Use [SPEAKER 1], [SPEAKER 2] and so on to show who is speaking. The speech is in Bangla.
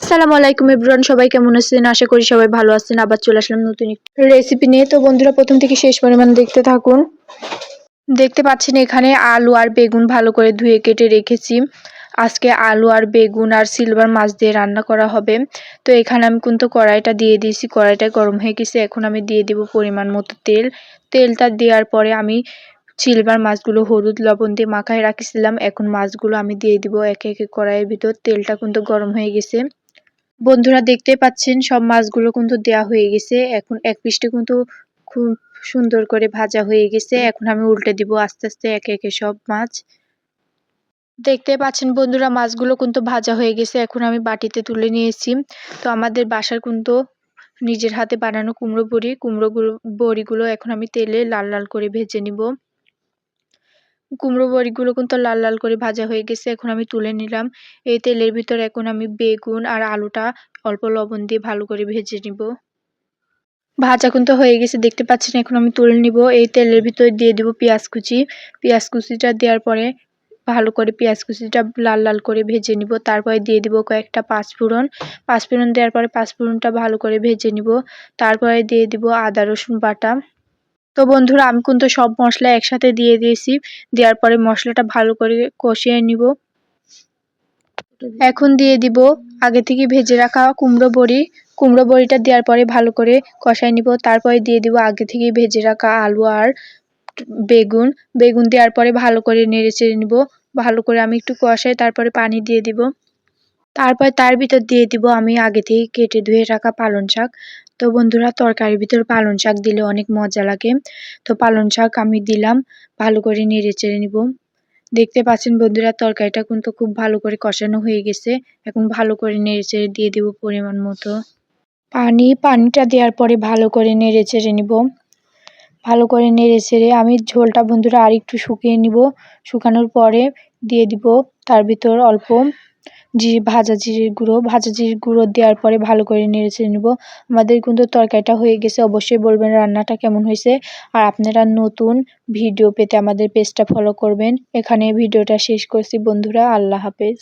[SPEAKER 1] আসসালামু আলাইকুম ইব্রান সবাই কেমন আছেন? আশা করি সবাই ভালো আছেন। আবার চলে আসলাম নতুন রেসিপি নিয়ে। তো বন্ধুরা, প্রথম থেকে শেষ পরিমাণ দেখতে থাকুন। দেখতে পাচ্ছেন এখানে আলু আর বেগুন ভালো করে ধুয়ে কেটে রেখেছি। আজকে আলু আর বেগুন আর সিলভার মাছ দিয়ে রান্না করা হবে। তো এখানে আমি কিন্তু কড়াইটা দিয়ে দিয়েছি। কড়াইটা গরম হয়ে গেছে। এখন আমি দিয়ে দিব পরিমাণ মতো তেল। তেলটা দেওয়ার পরে আমি সিলভার মাছগুলো হলুদ লবণ দিয়ে মাখায় রাখিছিলাম। এখন মাছগুলো আমি দিয়ে দিব একে একে কড়াইয়ের ভিতর। তেলটা কিন্তু গরম হয়ে গেছে। বন্ধুরা দেখতে পাচ্ছেন, সব মাছগুলো কিন্তু দেয়া হয়ে গেছে। এখন এক পিসটা কিন্তু খুব সুন্দর করে ভাজা হয়ে গেছে। এখন আমি উল্টে দিব আস্তে আস্তে একে একে সব মাছ। দেখতে পাচ্ছেন বন্ধুরা, মাছগুলো কিন্তু ভাজা হয়ে গেছে। এখন আমি বাটিতে তুলে নিয়েছি। তো আমাদের বাসার কিন্তু নিজের হাতে বানানো কুমড়ো বড়ি। কুমড়ো বড়িগুলো এখন আমি তেলে লাল লাল করে ভেজে নিব। কুমড়ো বড়িগুলো কিন্তু লাল লাল করে ভাজা হয়ে গেছে, এখন আমি তুলে নিলাম। এই তেলের ভিতর এখন আমি বেগুন আর আলুটা অল্প লবণ দিয়ে ভালো করে ভেজে নিব। ভাজা কিন্তু হয়ে গেছে, দেখতে পাচ্ছেন? এখন আমি তুলে নিব। এই তেলের ভিতর দিয়ে দিব পেঁয়াজ কুচি। পেঁয়াজ কুচিটা দেওয়ার পরে ভালো করে পেঁয়াজ কুচিটা লাল লাল করে ভেজে নিব। তারপরে দিয়ে দিব কয়েকটা পাঁচফোড়ন। পাঁচফোড়ন দেওয়ার পরে পাঁচফোড়নটা ভালো করে ভেজে নিব। তারপরে দিয়ে দিব আদা, রসুন বাটা। তো বন্ধুরা, আমি কিন্তু সব মশলা একসাথে দিয়ে দিয়েছি। দেওয়ার পরে মশলাটা ভালো করে কষিয়ে নিব। এখন দিয়ে দিব আগে থেকে ভেজে রাখা কুমড়ো বড়ি। কুমড়ো বড়িটা দেওয়ার পরে ভালো করে কষাই নিব। তারপরে দিয়ে দিব আগে থেকে ভেজে রাখা আলু আর বেগুন। বেগুন দেওয়ার পরে ভালো করে নেড়ে চেড়ে নিব। ভালো করে আমি একটু কষাই তারপরে পানি দিয়ে দিব। তারপর তার ভিতর দিয়ে দিব আমি আগে থেকে কেটে ধুয়ে রাখা পালন শাক। তো বন্ধুরা, তরকারির ভিতর পালন শাক দিলে অনেক মজা লাগে। তো পালন শাক আমি দিলাম, ভালো করে নেড়ে চেড়ে নিব। দেখতে পাচ্ছেন বন্ধুরা, তরকারিটা কিন্তু খুব ভালো করে কষানো হয়ে গেছে। এখন ভালো করে নেড়ে চেড়ে দিয়ে দিব পরিমাণ মতো। পানি, পানিটা দেওয়ার পরে ভালো করে নেড়ে চেড়ে নিব। ভালো করে নেড়ে চেড়ে আমি ঝোলটা বন্ধুরা আর একটু শুকিয়ে নিব। শুকানোর পরে দিয়ে দিব, তার ভিতর অল্প জিরে ভাজা জিরের গুঁড়ো। ভাজা জিরের গুঁড়ো দেওয়ার পরে ভালো করে নেড়ে চেড়ে নেব। আমাদের কিন্তু তরকারিটা হয়ে গেছে, অবশ্যই বলবেন রান্নাটা কেমন হয়েছে। আর আপনারা নতুন ভিডিও পেতে আমাদের পেজটা ফলো করবেন। এখানে ভিডিওটা শেষ করছি বন্ধুরা, আল্লাহ হাফেজ।